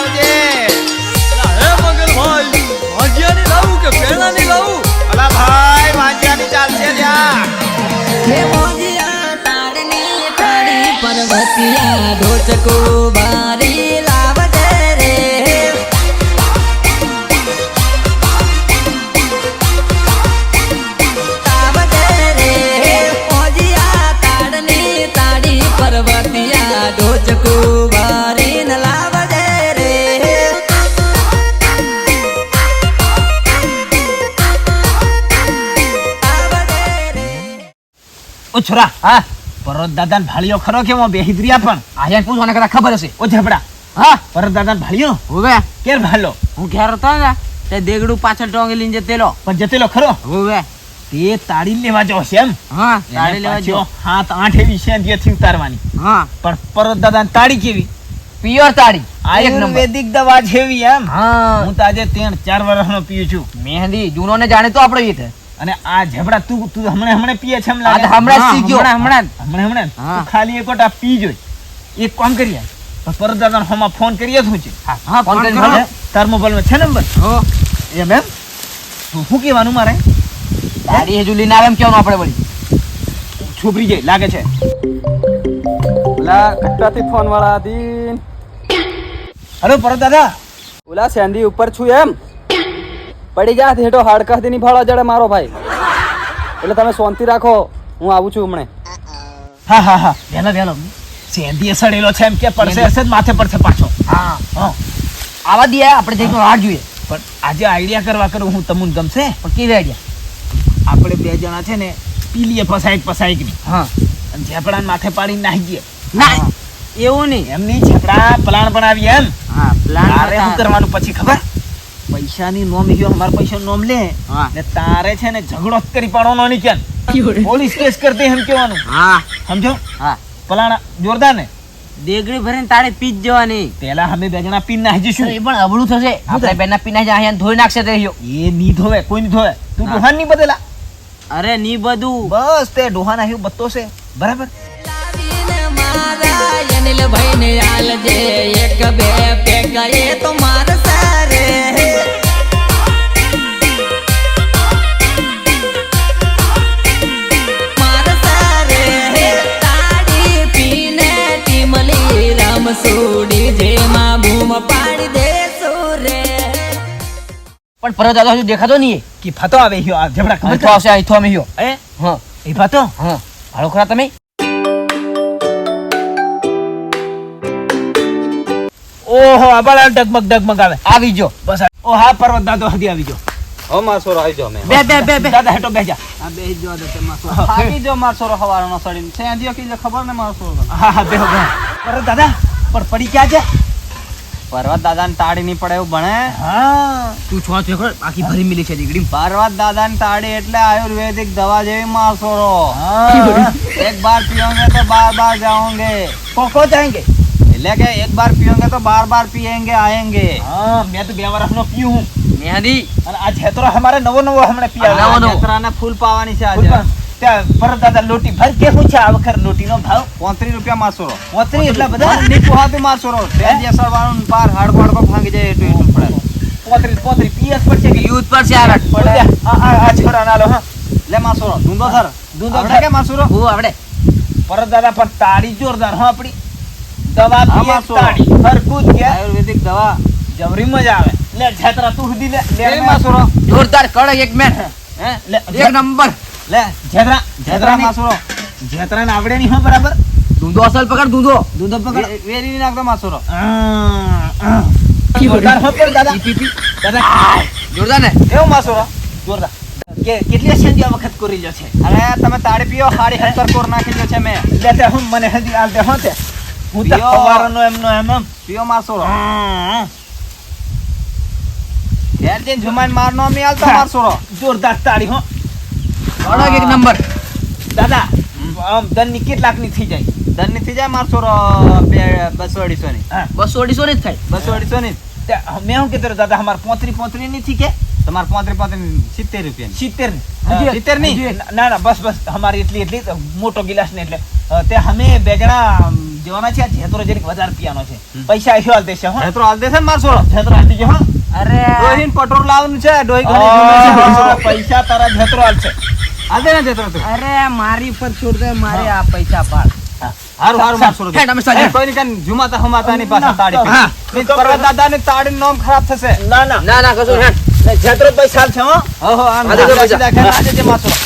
લાવજે હે મંગલ ભાઈ વાંજિયાની લાવું કે પેણાની લાવું? અલા ભાઈ વાંજિયાની ચાલશે લ્યા હે મોજિયા તાડની તારી પર્વતિયા ઢોચકો બારી લાવ. ઓ છોરા હા? પરત દાદા ભાળિયો ખરો કે હું બેહી દ્રિયા પણ? આયા પૂછવાના કદા ખબર હશે. ઓ ઝબડા હા પરત દાદા ભાળિયો હોવે કેર ભાલો? હું ઘેર હતો ને તે દેગડું પાછળ ટોંગી લઈને જતેલો. પણ જતેલો ખરો? હોવે તે તાળી લેવા જો છે એમ? હા તાળી લેવા જો હાથ આઠ એવી છે જેથી ઉતારવાની. હા. પણ પરત દાદા તાળી કેવી? પિયોર તાળી. આયુર્વેદિક દવા જેવી એમ. હા. હું તો આજે ત્રણ ચાર વર્ષનો પીઉં છું. મહેંદી જૂનો ને જાણે તો આપણે એ અને આ જબડા તું તું હમણે હમણે પીએ છે એમ લાગે. હમણાં સી ગયો હમણાં. હમણે હમણે તું ખાલી એક ઓટા પી જોઈ. એક કામ કરીએ પણ પરત ફોન કરીએ શું છે હા હા ફોન કરી. ભલે. તાર મોબાઈલમાં છે નંબર? હો એમ એમ? તું શું કહેવાનું મારે? તાળી હજુ લઈને આવે એમ કેવાનું આપણે વળી. છોકરી જાય લાગે છે. ઓલા કટ્ટાથી ફોન વાળા હતી હલો પરદાદા. ઓલા સેન્ડી ઉપર છું એમ. પડી ગયા હેઠો હાડકાથી ની ભાળો જડે મારો ભાઈ. એટલે તમે શાંતિ રાખો હું આવું છું હમણે. હા હા હા. વેલો વેલો. સેંધી સડેલો છે એમ કે પડશે હશે જ માથે પડશે પાછો. હા. હા. આવા દે આપણે જઈને રાહ જોઈએ. પણ આજે આઈડિયા કરવા કરું હું તમને ગમશે? પણ કેવી આઈડિયા? આપણે બે જણા છે ને પીલીએ પસાઈક પસાઈકની હા. અને ઝેપડા માથે પાડીને નાહી ગયે. ના એવું નહીં. એમની ઝેપડા પ્લાન બનાવી એમ. હા પ્લાન તારે શું કરવાનું પછી ખબર? પૈસાની નોમ હિયો અમારા પૈસા નોમ લે. ને તારે છે ને ઝઘડો કરી પાડવાનો નહીં ક્યાં પોલીસ કેસ કરતે એમ કેવાનું હા. સમજો? હા. પલાણા જોરદાર ને દેગડી ભરીને તારે પી જ જવાની. પેલા અમે બે જણા પીને નાહી જઈશું. એ પણ અબળું થશે. આપણે બેના પી નાખી અહીંયા ધોઈ નાખશે તે રહ્યો. એ ની ધોવે કોઈ ની ધોવે. તું. ડોહાનની બદલા અરે ની બધું. બસ તે ડોહા આવ્યું બત્તો છે. બરાબર. મારા અનિલભાઈને આલજે એક બે પેક એ તો માર સારે. માર સારે. તાડી પીને ટીમલી રામ સુડી જેમાં બૂમ પાડી દે રે. પણ પરત દાદા હજુ દેખાતો નહીં. કે ફતો આવે હિયો આ જબડા ખબર આવશે આ અહીંથી અમે હિયો. એ હા. એ ફતો હા. ભાડો ખરા તમે? ઓહો આબાળા ડગમગ ડગમગ આવે. આવી જો બસ ઓ હા પર્વત દાદો હદી આવી જો ઓ માસોરો આવી જો બે બે બે બે. દાદા હેટો બેજા આ બે જો દાદા માસોરો આવી જો માસોરો હવારો નો સડીન છે આંધીઓ કી ખબર ને માસોરો હા હા બે બે પર્વત દાદા પર પડી ક્યાં છે? પર્વત દાદા ને તાળી નહીં પડે એવું ભણે. હા. તું છો છો બાકી ભરી મિલી છે દીકરી. પર્વત દાદા ને તાળી એટલે આયુર્વેદિક દવા જેવી માસોરો એક બાર પીઓગે તો બાર બાર જાઓગે કોકો જાયંગે એટલે કે એક બાર પીઓંગે તો બાર બાર પીએંગે આએંગે. હા મેં તો બે વર્ષ નો પીઉં મેહદી. અને આ છેતરો અમારે નવો નવો હમણે પીયા નવો નવો. છેતરાને ફૂલ પાવાની છે આજે. ત્યાં પર દાદા લોટી ભર કે હું છે આ વખત લોટીનો ભાવ? 35 રૂપિયા માસોરો પોત્રી એટલે બધા? ની પોહાતો માસોરો ત્યાં જેસરવાનું પાર હાડકોડ કો ભાંગી જાય એટલું એટલું પડે. પોત્રીસ પોત્રીસ. પીએસ પર છે કે? યુથ પર છે આ પડે. આ આ છોરા નાલો હા. લે માસોરો ધૂંધો સર. ધૂંધો કે માસોરો હું આવડે. પરત દાદા પણ તાળી જોરદાર હો આપણી. દવા પીએ? કે આયુર્વેદિક દવા. જવરી મજા આવે. લે જેતરા તું સુધી લે લે માસુરો જોરદાર કડક એક મેન હે લે એક નંબર. લે જેતરા જેતરા માસુરો જેતરા ને આવડે નહીં હો બરાબર? દૂધો અસલ પકડ દૂધો. દૂધો પકડ. વેરી નાખતો મારસો આ, આ. જોરદાર હો પર દાદા. દાદા જોરદાર ને? એવો માસુરો જોરદાર. કે કેટલી સંજ્ઞા વખત કરી લ્યો છે. અરે તમે તાળી પીઓ હાડી હતર કોર નાખી દો છે મેં. લે તે હું મને હજી આલ દે હો તે. હું તો યો. સવારનો એમનો એમ એમ. પીઓ મારનો જોરદાર તાળી હો. એક નંબર. દાદા આમ ધનની કેટલાકની થઈ જાય? ધનની થઈ જાય મારસો બે બસો અઢીસો ની બસો અઢીસો ની જ થાય. બસો અઢીસો ની મેં શું કીધું દાદા અમારે પોતરી પોતરી ની થી કે? તમારે પાંત્રી પાંત્રી સિત્તેર રૂપિયા સિત્તેર સિત્તેર નહીં ના ના બસ બસ અમારી એટલી એટલી મોટો ગિલાસ ને એટલે. તે અમે બે જણા જવાના છે જેતરો જરીક વધારે પીવાનો છે. પૈસા આવ્યો હાલ દેશે હો. તો હાલ દેશે ને મારસો જેતરો હાલ દેજો હો. અરે! ડોહીન પટોળ લાવવાનું છે ડોહી ઘણી. પૈસા તારા જેતરો હાલ છે હાલ દે ને જતરો તું. અરે મારી પર છોડ દે મારે આ પૈસા પાડ. હારું હારું માર છોરો હેડ, અમે સાંજે. કોઈ ની જુમાતા હમાતા નહીં પાછા તાડી. હા. નહીં તો પર્વત દાદાની નામ ખરાબ થશે. ના ના કશું હેડ. પૈસા છે હો. આમ આજે જે માસોરો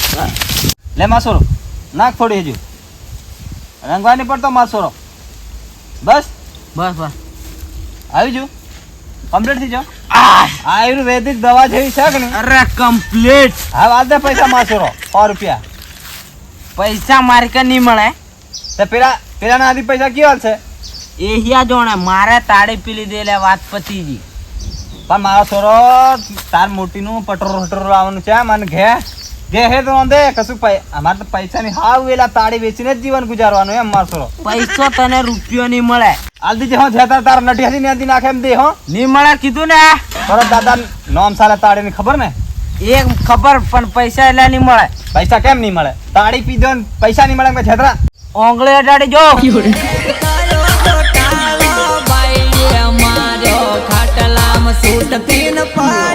લે માસોરો નાખ ફોડી હજુ. રંગવાની પડતો માસોરો બસ? બસ બસ. આવી જો? કમ્પ્લીટ થઈ જાઓ. આયુર્વેદિક દવા જેવી છે કે અરે કમ્પ્લીટ હા વાત પૈસા માસોરો સો રૂપિયા. પૈસા મારી કે નહીં મળે. તો પેલા પેલાના આધી પૈસા કેવા છે? એ હિયા જોણે મારે તાળી પીલી એટલે વાત પતીજી પણ મારો છોરો તાર મોટીનું પટોરો હટોરો લાવવાનું છે મને ઘે. ઘે હે તો દે કશું અમારે તો પૈસા ની હાવ વેલા તાળી વેચીને જ જીવન ગુજારવાનું એમ મારો છોરો. પૈસો તને રૂપિયો નહીં મળે. આલદી જે હો જેતા તાર નટી હતી નથી નાખે એમ દે હો. નહીં મળે કીધું ને? બરો દાદા નોમ સાલે તાળી ની ખબર ને? એક ખબર પણ પૈસા એટલે નહીં મળે. પૈસા કેમ નહીં મળે? તાળી પીધો પૈસા નહીં મળે છેતરા. ઓંગળી અડાડી જો. na pinapal